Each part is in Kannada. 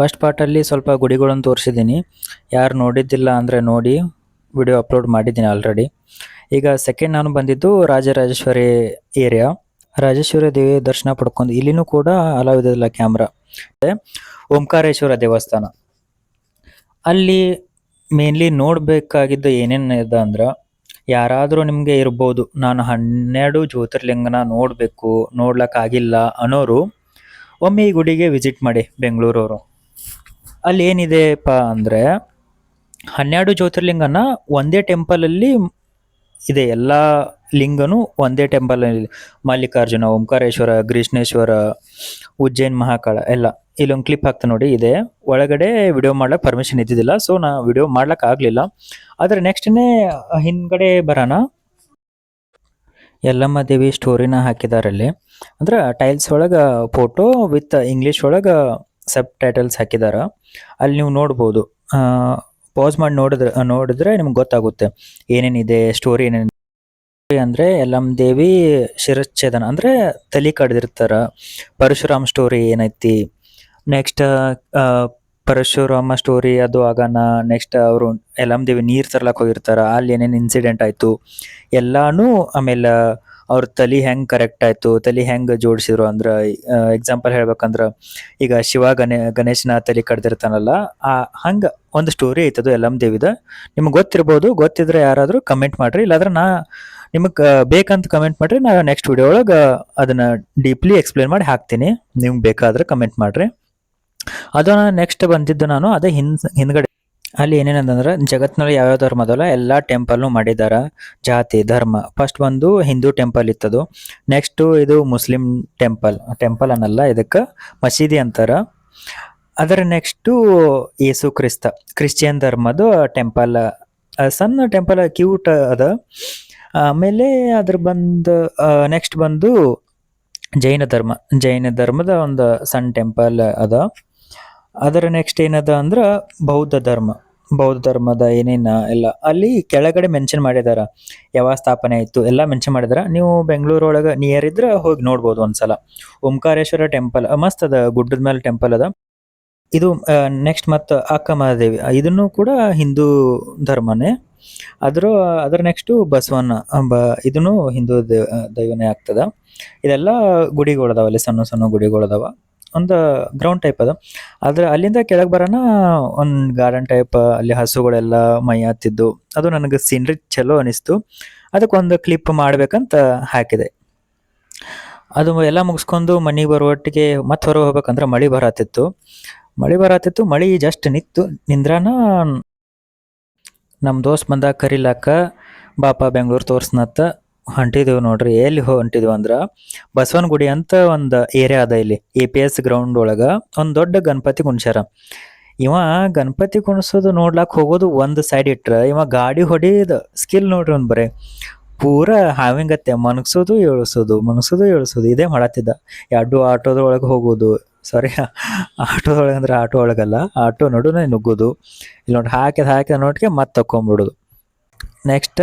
ಫಸ್ಟ್ ಪಾರ್ಟಲ್ಲಿ ಸ್ವಲ್ಪ ಗುಡಿಗಳನ್ನು ತೋರಿಸಿದ್ದೀನಿ. ಯಾರು ನೋಡಿದ್ದಿಲ್ಲ ಅಂದರೆ ನೋಡಿ ವಿಡಿಯೋ ಅಪ್ಲೋಡ್ ಮಾಡಿದ್ದೀನಿ ಆಲ್ರೆಡಿ ಈಗ ಸೆಕೆಂಡ್ ನಾನು ಬಂದಿದ್ದು ರಾಜರಾಜೇಶ್ವರಿ ಏರಿಯಾ ರಾಜೇಶ್ವರಿ ದೇವಿ ದರ್ಶನ ಪಡ್ಕೊಂಡು ಇಲ್ಲಿನೂ ಕೂಡ ಹಲವು ಇದಿಲ್ಲ ಕ್ಯಾಮ್ರಾ ಓಂಕಾರೇಶ್ವರ ದೇವಸ್ಥಾನ. ಅಲ್ಲಿ ಮೇನ್ಲಿ ನೋಡಬೇಕಾಗಿದ್ದು ಏನೇನು ಇದೆ ಅಂದ್ರೆ ಯಾರಾದರೂ ನಿಮಗೆ ಇರ್ಬೋದು. ನಾನು ಹನ್ನೆರಡು ಜ್ಯೋತಿರ್ಲಿಂಗನ ನೋಡಬೇಕು, ನೋಡ್ಲಿಕ್ಕಾಗಿಲ್ಲ ಅನ್ನೋರು ಒಮ್ಮೆ ಈ ಗುಡಿಗೆ ವಿಸಿಟ್ ಮಾಡಿ ಬೆಂಗಳೂರವರು. ಅಲ್ಲಿ ಏನಿದೆಪ್ಪ ಅಂದರೆ ಹನ್ನೆರಡು ಜ್ಯೋತಿರ್ಲಿಂಗನ ಒಂದೇ ಟೆಂಪಲಲ್ಲಿ ಇದೆ ಎಲ್ಲ ಲಿಂಗನು ಒಂದೇ ಟೆಂಪಲಲ್ಲಿ. ಮಲ್ಲಿಕಾರ್ಜುನ, ಓಂಕಾರೇಶ್ವರ, ಗ್ರೀಷ್ಣೇಶ್ವರ ಉಜ್ಜೈನ್ ಮಹಾಕಾಳ ಎಲ್ಲ. ಇಲ್ಲೊಂದು ಕ್ಲಿಪ್ ಹಾಕ್ತ ನೋಡಿ, ಇದೆ. ಒಳಗಡೆ ವಿಡಿಯೋ ಮಾಡ್ಲಿಕ್ಕೆ ಪರ್ಮಿಷನ್ ಇದ್ದಿದ್ದಿಲ್ಲ ಸೊ ನಾ ವಿಡಿಯೋ ಮಾಡ್ಲಿಕ್ಕೆ ಆಗಲಿಲ್ಲ. ಆದರೆ ನೆಕ್ಸ್ಟ್ನೇ ಹಿಂದ್ಗಡೆ ಬರೋಣ. ಯಲ್ಲಮ್ಮ ದೇವಿ ಸ್ಟೋರಿನ ಹಾಕಿದಾರಲ್ಲಿ. ಅಂದ್ರೆ ಟೈಲ್ಸ್ ಒಳಗೆ ಫೋಟೋ ವಿತ್ ಇಂಗ್ಲೀಷ್ ಒಳಗೆ ಸಬ್ ಟೈಟಲ್ಸ್ ಹಾಕಿದಾರ. ಅಲ್ಲಿ ನೀವು ನೋಡ್ಬೋದು. ಪಾಸ್ ಮಾಡಿ ನೋಡಿದ್ರೆ ನೋಡಿದ್ರೆ ನಿಮ್ಗೆ ಗೊತ್ತಾಗುತ್ತೆ. ಏನೇನಿದೆ ಸ್ಟೋರಿ ಏನೇನಿದೆ ಅಂದರೆ ಎಲ್ಲಮ್ ದೇವಿ ಶಿರಚ್ಛೇದನ ಅಂದರೆ ತಲೆ ಕಡ್ದಿರ್ತಾರೆ. ಪರಶುರಾಮ್ ಸ್ಟೋರಿ ಏನೈತಿ? ನೆಕ್ಸ್ಟ್ ಪರಶುರಾಮ ಸ್ಟೋರಿ ಅದು ಆಗಾನ ನೆಕ್ಸ್ಟ್ ಅವರು ಯಲ್ಲಮ್ಮ ದೇವಿ ನೀರು ತರ್ಲಕ್ಕೆ ಹೋಗಿರ್ತಾರ. ಅಲ್ಲಿ ಏನೇನು ಇನ್ಸಿಡೆಂಟ್ ಆಯಿತು? ಎಲ್ಲಾನು ಆಮೇಲೆ ಅವ್ರ ತಲೆ ಹೆಂಗೆ ಕರೆಕ್ಟ್ ಆಯ್ತು, ತಲೆ ಹೆಂಗೆ ಜೋಡಿಸಿದ್ರು ಅಂದ್ರೆ ಎಕ್ಸಾಂಪಲ್ ಹೇಳ್ಬೇಕಂದ್ರೆ, ಈಗ ಶಿವ ಗಣೇ, ಗಣೇಶನ ತಲೆ ಕಡ್ದಿರ್ತಾನಲ್ಲ, ಆ, ಹಂಗೆ ಒಂದು ಸ್ಟೋರಿ ಐತದು ಎಲ್ಲಮ್ ದೇವಿದ. ನಿಮ್ಗೆ ಗೊತ್ತಿರ್ಬೋದು, ಗೊತ್ತಿದ್ರೆ ಯಾರಾದರೂ ಕಮೆಂಟ್ ಮಾಡಿರಿ, ಇಲ್ಲಾಂದ್ರೆ ನಾ ನಿಮಗೆ ಬೇಕಂತ ಕಮೆಂಟ್ ಮಾಡಿರಿ, ನಾ ನೆಕ್ಸ್ಟ್ ವಿಡಿಯೋ ಒಳಗೆ ಅದನ್ನ ಡೀಪ್ಲಿ ಎಕ್ಸ್ಪ್ಲೇನ್ ಮಾಡಿ ಹಾಕ್ತೀನಿ. ನಿಮ್ಗೆ ಬೇಕಾದ್ರೆ ಕಮೆಂಟ್ ಮಾಡಿರಿ. ಅದು ನೆಕ್ಸ್ಟ್ ಬಂದಿದ್ದು ನಾನು, ಅದೇ ಹಿಂದ್, ಹಿಂದ್ಗಡೆ. ಅಲ್ಲಿ ಏನೇನಂತಂದ್ರೆ ಜಗತ್ತಿನಲ್ಲಿ ಯಾವ್ಯಾವ ಧರ್ಮ ಅದಲ್ಲ ಎಲ್ಲ ಟೆಂಪಲ್ನು ಮಾಡಿದ್ದಾರೆ ಜಾತಿ, ಧರ್ಮ. ಫಸ್ಟ್ ಬಂದು ಹಿಂದೂ ಟೆಂಪಲ್ ಇತ್ತದು. ನೆಕ್ಸ್ಟು ಇದು ಮುಸ್ಲಿಂ ಟೆಂಪಲ್ ಟೆಂಪಲ್ ಅನ್ನಲ್ಲ ಇದಕ್ಕೆ ಮಸೀದಿ ಅಂತಾರೆ. ಅದರ ನೆಕ್ಸ್ಟು ಯೇಸು ಕ್ರಿಸ್ತ. ಕ್ರಿಶ್ಚಿಯನ್ ಧರ್ಮದ ಟೆಂಪಲ್ ಸಣ್ಣ ಟೆಂಪಲ್ ಕ್ಯೂಟ್ ಅದ. ಆಮೇಲೆ ಅದ್ರ ಬಂದು ನೆಕ್ಸ್ಟ್ ಬಂದು ಜೈನ ಧರ್ಮ. ಜೈನ ಧರ್ಮದ ಒಂದು ಸಣ್ಣ ಟೆಂಪಲ್ ಅದ. ಅದರ ನೆಕ್ಸ್ಟ್ ಏನದ ಅಂದ್ರೆ ಬೌದ್ಧ ಧರ್ಮ. ಬೌದ್ಧ ಧರ್ಮದ ಏನೇನ ಎಲ್ಲ, ಅಲ್ಲಿ ಕೆಳಗಡೆ ಮೆನ್ಷನ್ ಮಾಡಿದಾರ. ಯಾವ ಸ್ಥಾಪನೆ ಆಯಿತು ಎಲ್ಲ ಮೆನ್ಷನ್ ಮಾಡಿದಾರ. ನೀವು ಬೆಂಗಳೂರು ಒಳಗೆ ನಿಯರ್ ಇದ್ರ ಹೋಗಿ ನೋಡ್ಬೋದು ಒಂದ್ಸಲ. ಓಂಕಾರೇಶ್ವರ ಟೆಂಪಲ್ ಮಸ್ತ್ ಅದ, ಗುಡ್ಡದ ಮೇಲೆ ಟೆಂಪಲ್ ಅದ. ಇದು ನೆಕ್ಸ್ಟ್ ಮತ್ತು ಅಕ್ಕ ಮಹಾದೇವಿ ಇದನ್ನು ಕೂಡ ಹಿಂದೂ ಧರ್ಮನೇ. ಅದ್ರ, ಅದರ ನೆಕ್ಸ್ಟು ಬಸವಣ್ಣ ಬ ಇದನ್ನು ಹಿಂದೂ ದೇವ ದೈವನೇ ಆಗ್ತದ. ಇದೆಲ್ಲ ಗುಡಿಗಳದಾವ ಅಲ್ಲಿ, ಸಣ್ಣ ಸಣ್ಣ ಗುಡಿಗಳದಾವ ಒಂದು ಗ್ರೌಂಡ್ ಟೈಪ್ ಅದು. ಆದರೆ ಅಲ್ಲಿಂದ ಕೆಳಗೆ ಬರೋಣ, ಒಂದು ಗಾರ್ಡನ್ ಟೈಪ್ ಅಲ್ಲಿ ಹಸುಗಳೆಲ್ಲ ಮೈ ಹತ್ತಿದ್ದು, ಅದು ನನಗೆ ಸೀನ್ರಿ ಚಲೋ ಅನಿಸ್ತು. ಅದಕ್ಕೊಂದು ಕ್ಲಿಪ್ ಮಾಡಬೇಕಂತ ಹಾಕಿದೆ. ಅದು ಎಲ್ಲ ಮುಗಿಸ್ಕೊಂಡು ಮನೆಗೆ ಬರುವಟ್ಟಿಗೆ ಮತ್ತೆ ಹೊರಗೆ ಹೋಗ್ಬೇಕಂದ್ರೆ ಮಳೆ ಬರತ್ತಿತ್ತು. ಮಳೆ ಬರತ್ತಿತ್ತು, ಮಳೆ ಜಸ್ಟ್ ನಿಂತು ನಿಂದ್ರಾನ ನಮ್ಮ ದೋಸ್ತ್ ಬಂದಾಗ ಕರಿಲಾಕ ಬಾಪ ಬೆಂಗಳೂರು ತೋರ್ಸ್ನತ್ತ. ಹೊಂಟಿದೆವು ನೋಡ್ರಿ. ಎಲ್ಲಿ ಹೊಂಟಿದೇವು ಅಂದ್ರೆ ಬಸವನಗುಡಿ ಅಂತ ಒಂದು ಏರಿಯಾ ಅದ ಇಲ್ಲಿ ಎ ಪಿ ಎಸ್ ಗ್ರೌಂಡ್ ಒಳಗ ಒಂದು ದೊಡ್ಡ ಗಣಪತಿ ಕುಣ್ಸ್ಯಾರ. ಇವ ಗಣಪತಿ ಕುಣಿಸೋದು ನೋಡ್ಲಾಕ್ ಹೋಗೋದು ಒಂದು ಸೈಡ್ ಇಟ್ರ ಇವ ಗಾಡಿ ಹೊಡಿದ ಸ್ಕಿಲ್ ನೋಡ್ರಿ ಒಂದು ಬರೇ. ಪೂರ ಹಾವಿಂಗತ್ತೆ, ಮನಗ್ಸೋದು ಏಳ್ಸೋದು ಮನಗ್ಸೋದು ಏಳ್ಸೋದು, ಇದೇ ಮಾಡತ್ತಿದ್ದ. ಎರಡು ಆಟೋದೊಳಗೆ ಹೋಗೋದು ಸಾರಿ ಆಟೋದೊಳಗೆ ಅಂದ್ರೆ ಆಟೋ ಒಳಗಲ್ಲ, ಆಟೋ ನಡುನೆ ನುಗ್ಗೋದು. ಇಲ್ಲಿ ನೋಡಿ ಹಾಕಿದ ಹಾಕಿದ ನೋಡ್ಕೆ ಮತ್ತೆ ತಕೊಂಬಿಡೋದು ನೆಕ್ಸ್ಟ್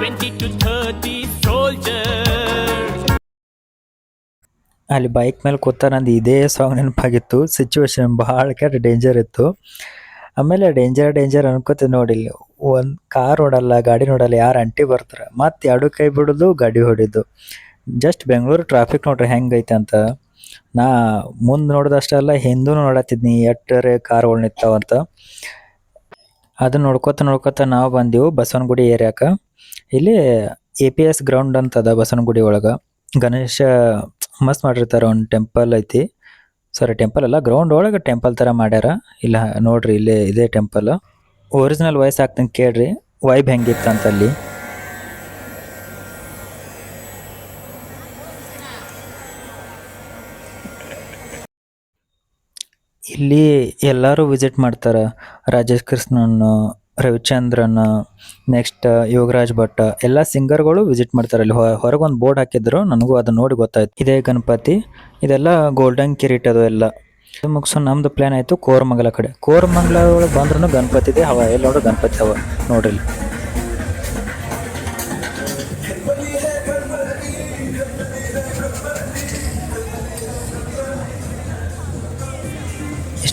20, to 30, soldier. ಅಲ್ಲಿ ಬೈಕ್ ಮೇಲೆ ಕೂತ ನಂದು ಇದೇ ಸಾಂಗ್ ನೆನಪಾಗಿತ್ತು. ಸಿಚುವೇಶನ್ ಭಾಳ ಕೆಟ್ಟ ಡೇಂಜರ್ ಇತ್ತು. ಆಮೇಲೆ ಡೇಂಜರ್ ಡೇಂಜರ್ ಅನ್ಕೋತೀವಿ ನೋಡಿ ಒಂದು ಕಾರ್ ನೋಡಲ್ಲ ಗಾಡಿ ನೋಡಲ್ಲ ಯಾರು ಅಂಟಿ ಬರ್ತಾರೆ. ಮತ್ತೆ ಎರಡು ಕೈ ಬಿಡೋದು ಗಾಡಿ ಹೊಡಿದ್ದು ಜಸ್ಟ್ ಬೆಂಗಳೂರು ಟ್ರಾಫಿಕ್ ನೋಡ್ರಿ ಹೆಂಗೈತೆ ಅಂತ. ನಾ ಮುಂದೆ ನೋಡಿದಷ್ಟೆಲ್ಲ ಹಿಂದೂ ನೋಡತ್ತಿದ್ನಿ ಎಟ್ಟರೆ ಕಾರ್ಗಳು ನಿಂತಾವಂತ ಅದನ್ನ ನೋಡ್ಕೊತ ನೋಡ್ಕೋತ ನಾವು ಬಂದೆವು ಬಸವನಗುಡಿ ಏರಿಯಾಕ. ಇಲ್ಲಿ ಎ ಪಿ ಎಸ್ ಗ್ರೌಂಡ್ ಅಂತದ ಬಸವನಗುಡಿ ಒಳಗೆ. ಗಣೇಶ ಮಸ್ತ್ ಮಾಡಿರ್ತಾರೆ ಒಂದು ಟೆಂಪಲ್ ಐತಿ. ಸಾರಿ ಟೆಂಪಲ್ ಅಲ್ಲ ಗ್ರೌಂಡ್ ಒಳಗೆ ಟೆಂಪಲ್ ಥರ ಮಾಡ್ಯಾರ. ಇಲ್ಲ, ನೋಡ್ರಿ, ಇಲ್ಲೇ ಇದೇ ಟೆಂಪಲ್ ಒರಿಜಿನಲ್ ವಾಯ್ಸ್ ಹಾಕ್ತಂಗೆ ಕೇಳ್ರಿ ವೈಬ್ ಹೆಂಗಿತ್ತು ಇಲ್ಲಿ ಎಲ್ಲರೂ ವಿಸಿಟ್ ಮಾಡ್ತಾರೆ. ರಾಜೇಶ್ ಕೃಷ್ಣನ್ ರವಿಚಂದ್ರನ್ ನೆಕ್ಸ್ಟ್ ಯೋಗರಾಜ್ ಭಟ್, ಎಲ್ಲ ಸಿಂಗರ್ಗಳು ವಿಸಿಟ್ ಮಾಡ್ತಾರೆ. ಅಲ್ಲಿ ಹೊರಗೆ ಒಂದು ಬೋರ್ಡ್ ಹಾಕಿದ್ರು. ನನಗೂ ಅದನ್ನ ನೋಡಿ ಗೊತ್ತಾಯ್ತು. ಇದೇ ಗಣಪತಿ. ಇದೆಲ್ಲ ಗೋಲ್ಡನ್ ಕಿರೀಟ್ ಅದು ಎಲ್ಲ. ಮುಗಿಸೋ ನಮ್ದು ಪ್ಲಾನ್ ಆಯಿತು ಕೋರಮಂಗಲ ಕಡೆ. ಕೋರಮಂಗಲ ಒಳಗೆ ಬಂದ್ರೂ ಗಣಪತಿ ಇದೆ ಹವ ಎಲ್ಲ ಗಣಪತಿ ಹವ. ನೋಡ್ರಿ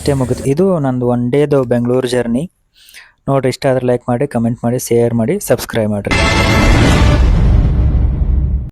ಇಷ್ಟೇ ಮುಗಿತು. ಇದು ನಂದು ಒನ್ ಡೇದು ಬೆಂಗಳೂರು ಜರ್ನಿ ನೋಡ್ರಿ, ಇಷ್ಟ ಆದರೆ ಲೈಕ್ ಮಾಡಿ ಕಮೆಂಟ್ ಮಾಡಿ ಶೇರ್ ಮಾಡಿ ಸಬ್ಸ್ಕ್ರೈಬ್ ಮಾಡಿರಿ.